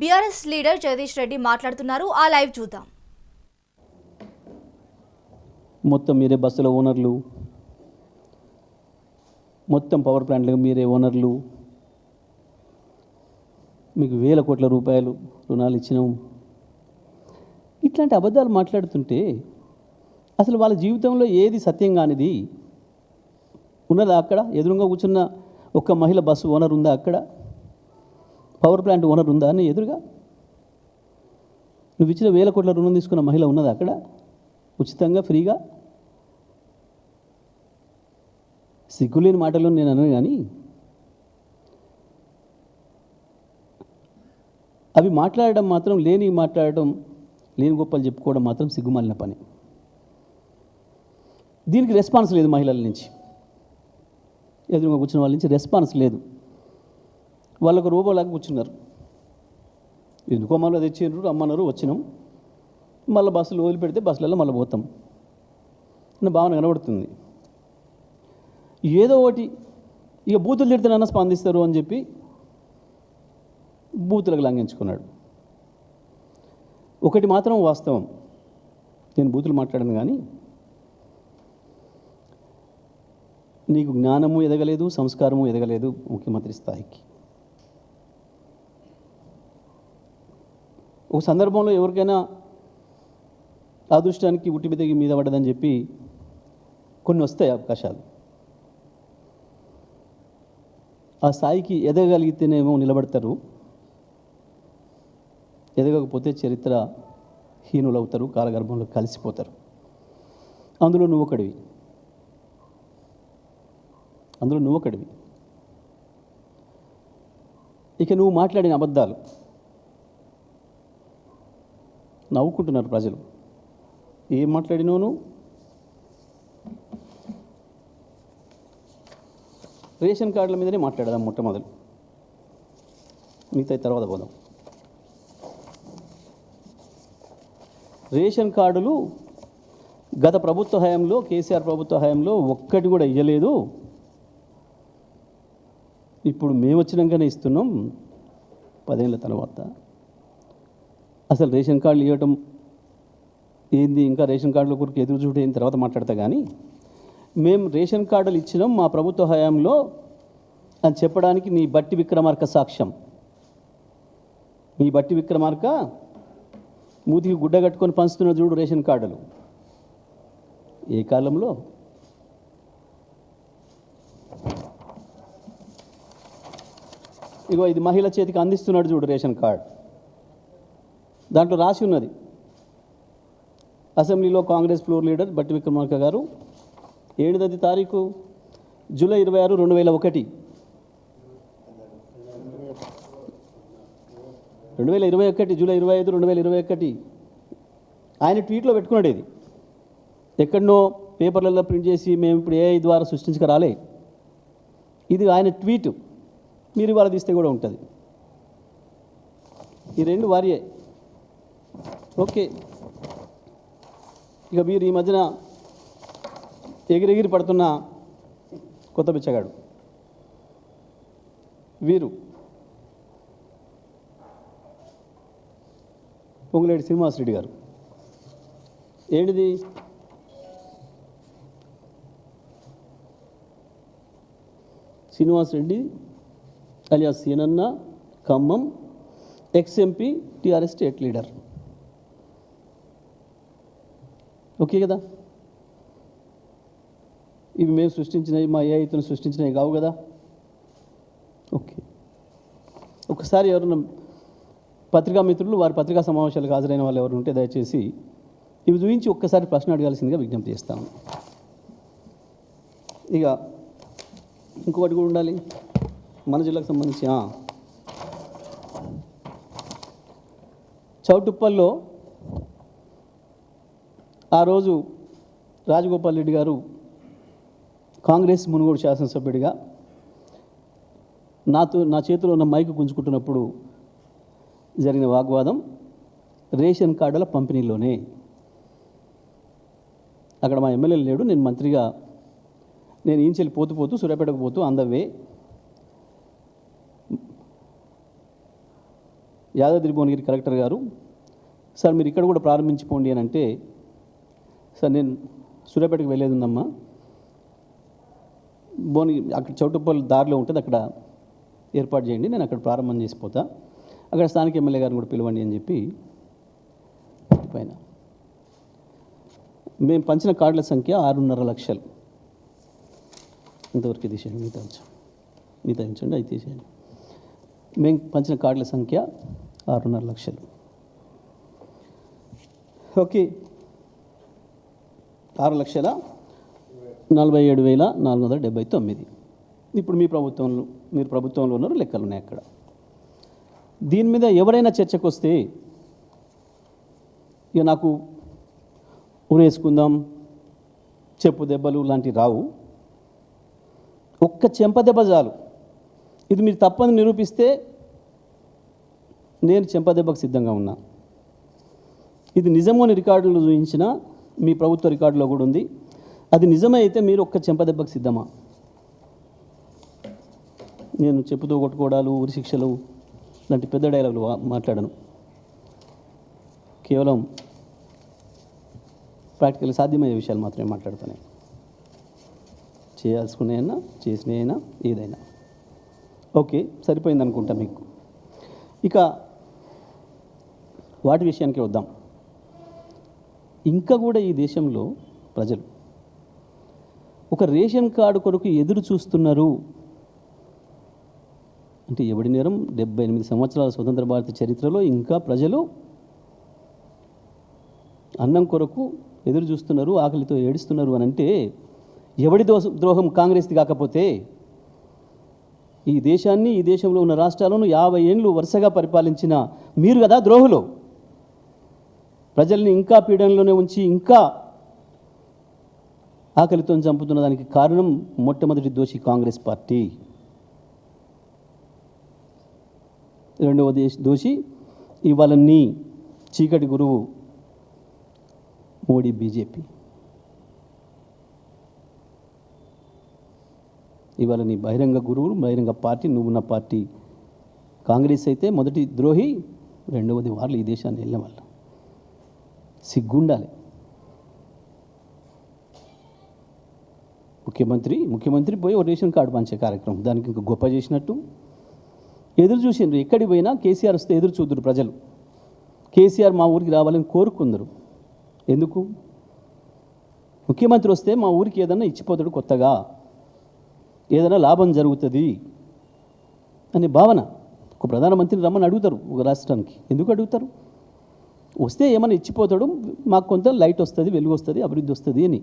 BRS leader Jagadish Reddy మాట్లాడుతున్నారు. ఆ live చూద్దాం. మొత్తం మీరే బస్సుల ఓనర్లు. మొత్తం పవర్ ప్లాంట్లకు మీరే ఓనర్లు. మీకు వేల కోట్ల రూపాయలు రుణాలు ఇచ్చినాం. ఇట్లాంటి అబద్ధాలు మాట్లాడుతుంటే అసలు వాళ్ళ జీవితంలో ఏది సత్యం కానిది? ఉన్నదా అక్కడ? ఎదురుగా కూర్చున్న ఒక్క మహిళ బస్సు ఓనర్ ఉందా అక్కడ? పవర్ ప్లాంట్ ఓనర్ ఉందా అని ఎదురుగా? నువ్వు ఇచ్చిన వేల కోట్ల రుణం తీసుకున్న మహిళ ఉన్నది అక్కడ? ఉచితంగా ఫ్రీగా? సిగ్గులేని మాటలు నేను అనను కానీ అవి మాట్లాడడం మాత్రం లేని మాట్లాడడం లేని గొప్పలు చెప్పుకోవడం మాత్రం సిగ్గుమాలిన పని. దీనికి రెస్పాన్స్ లేదు మహిళల నుంచి. ఎదురుగా కూర్చున్న వాళ్ళ నుంచి రెస్పాన్స్ లేదు. వాళ్ళకు రూపలాగా కూర్చున్నారు. ఎందుకో మళ్ళీ తెచ్చిండ్రు రమ్మన్నారు వచ్చినాం. మళ్ళీ బస్సులు వదిలిపెడితే బస్సులలో మళ్ళీ పోతాం. నా భావన కనబడుతుంది. ఏదో ఒకటి ఇక బూతులు తిడితేనన్నా స్పందిస్తారు అని చెప్పి బూతులకు లంఘించుకున్నాడు. ఒకటి మాత్రం వాస్తవం. నేను బూతులు మాట్లాడను కానీ నీకు జ్ఞానము ఎదగలేదు సంస్కారము ఎదగలేదు ముఖ్యమంత్రి స్థాయికి. ఒక సందర్భంలో ఎవరికైనా అదృష్టానికి ఉట్టి మీద మీద పడ్డదని చెప్పి కొన్ని వస్తాయి అవకాశాలు. ఆ స్థాయికి ఎదగగలిగితేనేమో నిలబడతారు. ఎదగకపోతే చరిత్ర హీనులవుతారు కాలగర్భంలో కలిసిపోతారు. అందులో నువ్వు ఒకడివి. అందులో నువ్వు ఒకడివి. ఇక నువ్వు మాట్లాడిన అబద్ధాలు. నవ్వుకుంటున్నారు ప్రజలు. ఏం మాట్లాడినోను రేషన్ కార్డుల మీదనే మాట్లాడదాం మొట్టమొదలు. మిగతా తర్వాత పోదాం. రేషన్ కార్డులు గత ప్రభుత్వ హయాంలో కేసీఆర్ ప్రభుత్వ హయాంలో ఒక్కటి కూడా ఇవ్వలేదు ఇప్పుడు మేము వచ్చినాకనే ఇస్తున్నాం. పదేళ్ళ తర్వాత. అసలు రేషన్ కార్డులు ఇవ్వటం ఏంది? ఇంకా రేషన్ కార్డుల కొరకు ఎదురు చూడు అయిన తర్వాత మాట్లాడతా కానీ మేము రేషన్ కార్డులు ఇచ్చినాం మా ప్రభుత్వ హయాంలో అని చెప్పడానికి నీ బట్టి విక్రమార్క సాక్ష్యం. మీ బట్టి విక్రమార్క మూతికి గుడ్డ కట్టుకొని పంచుతున్న చూడు రేషన్ కార్డులు. ఏ కాలంలో? ఇగో ఇది మహిళ చేతికి అందిస్తున్నాడు చూడు రేషన్ కార్డు. దాంట్లో రాసి ఉన్నది. అసెంబ్లీలో కాంగ్రెస్ ఫ్లోర్ లీడర్ బట్టి విక్రమార్క గారు ఏడుదది తారీఖు? జూలై ఇరవై ఆరు రెండు వేల ఒకటి. రెండు వేల ఇరవై ఒకటి జూలై ఇరవై ఐదు రెండు వేల ఇరవై ఒకటి. ఆయన ట్వీట్లో పెట్టుకున్నాడు ఇది. ఎక్కడనో పేపర్లలో ప్రింట్ చేసి మేము ఇప్పుడు ఏఐ ద్వారా సృష్టించక రాలే. ఇది ఆయన ట్వీట్. మీరు ఇవాళ తీస్తే కూడా ఉంటుంది. ఈ రెండు వారియే. ఓకే. ఇక మీరు ఈ మధ్యన ఎగిరెగిరి పడుతున్న కొత్త బిచ్చగాడు. వీరు పొంగులేటి శ్రీనివాసరెడ్డి గారు. ఏంటిది? Srinivasa Reddy alias Seenanna Khammam ex MP TRS state leader. Okay కదా? ఇవి మేము సృష్టించినవి మా ఏ ఇతను సృష్టించినవి కావు కదా? ఓకే. ఒకసారి ఎవరైనా పత్రికా మిత్రులు వారి పత్రికా సమావేశాలకు హాజరైన వాళ్ళు ఎవరు ఉంటే దయచేసి ఇవి చూపించి ఒక్కసారి ప్రశ్న అడగాల్సిందిగా విజ్ఞప్తి చేస్తాను. ఇక ఇంకొకటి కూడా ఉండాలి. మన జిల్లాకు సంబంధించి చౌటుప్పల్లో ఆ రోజు రాజగోపాల్ రెడ్డి గారు కాంగ్రెస్ మునుగోడు శాసనసభ్యుడిగా నాతో నా చేతిలో ఉన్న మైకు గుంజుకుంటున్నప్పుడు జరిగిన వాగ్వాదం రేషన్ కార్డుల పంపిణీలోనే. అక్కడ మా ఎమ్మెల్యే లేడు నేను మంత్రిగా నేను ఈంచెల్లి పోతూ పోతూ సూర్యాపేటకు పోతూ అందవే యాదాద్రి భువనగిరి కలెక్టర్ గారు సార్ మీరు ఇక్కడ కూడా ప్రారంభించిపోండి అని అంటే సార్ నేను సూర్యాపేటకు వెళ్ళేది ఉందమ్మా అక్కడ చౌటుప్పల్ దారిలో ఉంటుంది అక్కడ ఏర్పాటు చేయండి నేను అక్కడ ప్రారంభం చేసిపోతా అక్కడ స్థానిక ఎమ్మెల్యే గారిని కూడా పిలవండి అని చెప్పి పైన. మేము పంచిన కార్డుల సంఖ్య ఆరున్నర లక్షలు. ఇంతవరకు తీసేయండి మిగతా ఉంచు. మిగతా ఉంచండి అది తీసేయండి. మేము పంచిన కార్డుల సంఖ్య ఆరున్నర లక్షలు. ఓకే. ఆరు లక్షల నలభై ఏడు వేల నాలుగు వందల డెబ్బై తొమ్మిది. ఇప్పుడు మీ ప్రభుత్వంలో మీరు ప్రభుత్వంలో ఉన్నారు లెక్కలు ఉన్నాయి అక్కడ. దీని మీద ఎవరైనా చర్చకు వస్తే ఇక నాకు ఊరేసుకుందాం చెప్పు దెబ్బలు లాంటివి రావు. ఒక్క చెంప దెబ్బ చాలు. ఇది మీరు తప్పని నిరూపిస్తే నేను చెంప దెబ్బకు సిద్ధంగా ఉన్నా. ఇది నిజమని రికార్డులు చూపించిన మీ ప్రభుత్వ రికార్డులో కూడా ఉంది. అది నిజమే అయితే మీరు ఒక్క చెంపదెబ్బకు సిద్ధమా? నేను చెప్పుతో కొట్టుకోవడాలు ఉరిశిక్షలు లాంటి పెద్ద డైలాగులు మాట్లాడను. కేవలం ప్రాక్టికల్ సాధ్యమయ్యే విషయాలు మాత్రమే మాట్లాడుతున్నాయి. చేయాల్సుకునేనా చేసినైనా ఏదైనా. ఓకే సరిపోయింది అనుకుంటా మీకు. ఇక వాటి విషయానికి వద్దాం. ఇంకా కూడా ఈ దేశంలో ప్రజలు ఒక రేషన్ కార్డు కొరకు ఎదురు చూస్తున్నారు. అంటే ఎవడి నేరం? డెబ్బై ఎనిమిది సంవత్సరాల స్వతంత్ర భారత చరిత్రలో ఇంకా ప్రజలు అన్నం కొరకు ఎదురు చూస్తున్నారు ఆకలితో ఏడుస్తున్నారు అని అంటే ఎవడి దోష? ద్రోహం కాంగ్రెస్ది కాకపోతే ఈ దేశాన్ని ఈ దేశంలో ఉన్న రాష్ట్రాలను యాభై ఏండ్లు వరుసగా పరిపాలించిన మీరు కదా ద్రోహులు. ప్రజల్ని ఇంకా పీడనలోనే ఉంచి ఇంకా ఆకలితో చంపుతున్న దానికి కారణం మొట్టమొదటి దోషి కాంగ్రెస్ పార్టీ. రెండవ దేశ దోషి ఇవాళ నీ చీకటి గురువు మోడీ బీజేపీ. ఇవాళ నీ బహిరంగ గురువు బహిరంగ పార్టీ నువ్వున్న పార్టీ కాంగ్రెస్ అయితే మొదటి ద్రోహి రెండవది వాళ్ళు ఈ దేశాన్ని వెళ్ళిన వాళ్ళు. సిగ్గుండాలి. ముఖ్యమంత్రి ముఖ్యమంత్రి పోయి ఒక రేషన్ కార్డు పంచే కార్యక్రమం. దానికి ఇంకా గొప్ప చేసినట్టు. ఎదురు చూసిండ్రు ఎక్కడికి పోయినా కేసీఆర్ వస్తే ఎదురు చూద్దరు ప్రజలు. కేసీఆర్ మా ఊరికి రావాలని కోరుకుందరు. ఎందుకు? ముఖ్యమంత్రి వస్తే మా ఊరికి ఏదన్నా ఇచ్చిపోతాడు కొత్తగా. ఏదైనా లాభం జరుగుతుంది అనే భావన. ఒక ప్రధానమంత్రిని రమ్మని అడుగుతారు ఒక రాష్ట్రానికి. ఎందుకు అడుగుతారు? వస్తే ఏమైనా ఇచ్చిపోతాడు మాకు కొంత లైట్ వస్తుంది వెలుగు వస్తుంది అభివృద్ధి వస్తుంది అని.